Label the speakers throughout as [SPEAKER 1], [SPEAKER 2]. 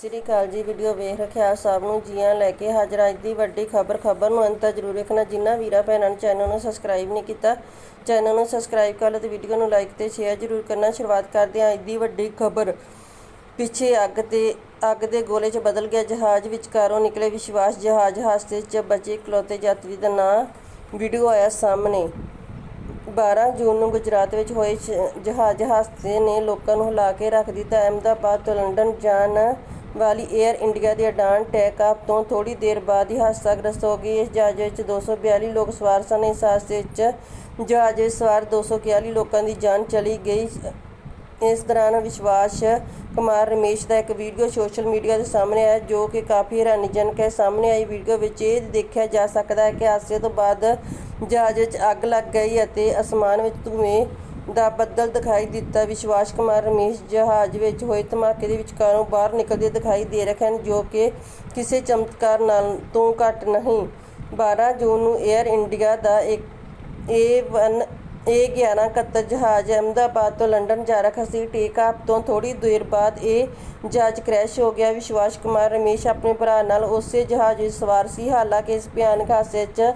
[SPEAKER 1] ਸ੍ਰੀ ਅਕਾਲ ਜੀ, ਵੀਡੀਓ ਵੇਖ ਰੱਖਿਆ ਸਭ ਨੂੰ, ਜੀਆਂ ਲੈ ਕੇ ਹਾਜ਼ਰ ਅੱਜ ਦੀ ਵੱਡੀ ਖਬਰ ਖਬਰ ਨੂੰ ਅੰਤ ਤੱਕ ਜ਼ਰੂਰ ਵੇਖਣਾ। ਜਿਨ੍ਹਾਂ ਵੀਰਾਂ ਭੈਣਾਂ ਨੇ ਚੈਨਲ ਨੂੰ ਸਬਸਕ੍ਰਾਈਬ ਨਹੀਂ ਕੀਤਾ, ਚੈਨਲ ਨੂੰ ਸਬਸਕ੍ਰਾਈਬ ਕਰ ਲਓ ਤੇ ਵੀਡੀਓ ਨੂੰ ਲਾਈਕ ਤੇ ਸ਼ੇਅਰ ਜ਼ਰੂਰ ਕਰਨਾ। ਸ਼ੁਰੂਆਤ ਕਰਦੇ ਹਾਂ ਅੱਜ ਦੀ ਵੱਡੀ ਖਬਰ। ਪਿੱਛੇ ਅੱਗ ਤੇ, ਅੱਗ ਦੇ ਗੋਲੇ 'ਚ ਬਦਲ ਗਿਆ ਜਹਾਜ਼। ਵਿਚਕਾਰੋਂ ਨਿਕਲੇ ਵਿਸ਼ਵਾਸ ਜਹਾਜ਼ ਹਾਦਸੇ 'ਚ ਬਚੇ ਇਕਲੌਤੇ ਯਾਤਰੀ ਦਾ ਨਾਂ ਵੀਡੀਓ ਆਇਆ ਸਾਹਮਣੇ। 12 ਜੂਨ ਨੂੰ ਗੁਜਰਾਤ ਵਿੱਚ ਹੋਏ ਸ਼- ਜਹਾਜ਼ ਹਾਦਸੇ ਨੇ ਲੋਕਾਂ ਨੂੰ ਹਿਲਾ ਕੇ ਰੱਖ ਦਿੱਤਾ। ਅਹਿਮਦਾਬਾਦ ਤੋਂ ਲੰਡਨ ਜਾਣ ਵਾਲੀ 에ਅਰ ਇੰਡੀਆ ਦੀ ਉਡਾਨ ਟੇਕ ਆਫ ਤੋਂ ਥੋੜੀ ਦੇਰ ਬਾਅਦ ਹੀ ਹਾਦਸਾਗ੍ਰਸਤ ਹੋ ਗਈ ਇਸ ਜਹਾਜ਼ ਵਿੱਚ 242 ਲੋਕ ਸਵਾਰ ਸਨ। ਇਸ ਹਾਦਸੇ ਵਿੱਚ ਜਹਾਜ਼ ਵਿੱਚ ਸਵਾਰ 241 ਲੋਕਾਂ ਦੀ ਜਾਨ ਚਲੀ ਗਈ। ਇਸ ਦੌਰਾਨ ਵਿਸ਼ਵਾਸ ਕੁਮਾਰ ਰਮੇਸ਼ ਦਾ ਇੱਕ ਵੀਡੀਓ ਸੋਸ਼ਲ ਮੀਡੀਆ ਦੇ ਸਾਹਮਣੇ ਆਇਆ, ਜੋ ਕਿ ਕਾਫੀ ਹੈਰਾਨੀਜਨਕ ਹੈ। ਸਾਹਮਣੇ ਆਈ ਵੀਡੀਓ ਵਿੱਚ ਇਹ ਦੇਖਿਆ ਜਾ ਸਕਦਾ ਹੈ ਕਿ ਹਾਦਸੇ ਤੋਂ ਬਾਅਦ ਜਹਾਜ਼ ਵਿੱਚ ਅੱਗ ਲੱਗ ਗਈ ਅਤੇ ਅਸਮਾਨ ਵਿੱਚ ਧੂਏ ਦਾ ਬੱਦਲ ਦਿਖਾਈ ਦਿੱਤਾ। ਵਿਸ਼ਵਾਸ ਕੁਮਾਰ ਰਮੇਸ਼ ਜਹਾਜ਼ ਵਿੱਚ ਹੋਏ ਧਮਾਕੇ ਦੇ ਵਿਚਕਾਰੋਂ ਬਾਹਰ ਨਿਕਲਦੇ ਦਿਖਾਈ ਦੇ ਰਹੇ ਹਨ, ਜੋ ਕਿ ਕਿਸੇ ਚਮਤਕਾਰ ਨਾਲ ਤੋਂ ਘੱਟ ਨਹੀਂ। 12 ਜੂਨ ਨੂੰ 에ਅਰ ਇੰਡੀਆ ਦਾ ਇੱਕ A1 A1171 ਜਹਾਜ਼ ਅਹਿਮਦਾਬਾਦ ਤੋਂ ਲੰਡਨ ਜਾ ਰਿਹਾ ਸੀ। ਟੇਕ ਆਫ ਤੋਂ ਥੋੜੀ ਦੇਰ ਬਾਅਦ ਇਹ ਜਹਾਜ਼ ਕ੍ਰੈਸ਼ ਹੋ ਗਿਆ। ਵਿਸ਼ਵਾਸ ਕੁਮਾਰ ਰਮੇਸ਼ ਆਪਣੇ ਭਰਾ ਨਾਲ ਉਸੇ ਜਹਾਜ਼ ਵਿੱਚ ਸਵਾਰ ਸੀ। ਹਾਲਾਂਕਿ ਇਸ ਭਿਆਨਕ ਹਾਦਸੇ 'ਚ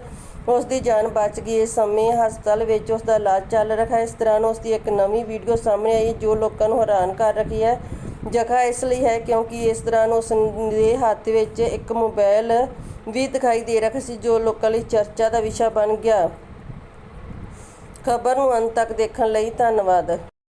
[SPEAKER 1] ਉਸ ਦੀ ਜਾਨ ਬਚ ਗਈ। ਇਸ ਸਮੇਂ ਹਸਪਤਾਲ ਵਿੱਚ ਉਸ ਦਾ ਇਲਾਜ ਚੱਲ ਰਿਹਾ ਹੈ। ਇਸ ਦੌਰਾਨ ਉਸ ਦੀ ਇੱਕ ਨਵੀਂ ਵੀਡੀਓ ਸਾਹਮਣੇ ਆਈ ਜੋ ਲੋਕਾਂ ਨੂੰ ਹੈਰਾਨ ਕਰ ਰਹੀ ਹੈ। ਜਗ੍ਹਾ ਇਸ ਲਈ ਹੈ ਕਿਉਂਕਿ ਇਸ ਦੌਰਾਨ ਉਸ ਦੇ ਹੱਥ ਵਿੱਚ ਇੱਕ ਮੋਬਾਈਲ ਵੀ ਦਿਖਾਈ ਦੇ ਰਿਹਾ ਸੀ, ਜੋ ਲੋਕਾਂ ਲਈ ਚਰਚਾ ਦਾ ਵਿਸ਼ਾ ਬਣ ਗਿਆ। ਖਬਰ ਨੂੰ ਅੰਤ ਤੱਕ ਦੇਖਣ ਲਈ ਧੰਨਵਾਦ।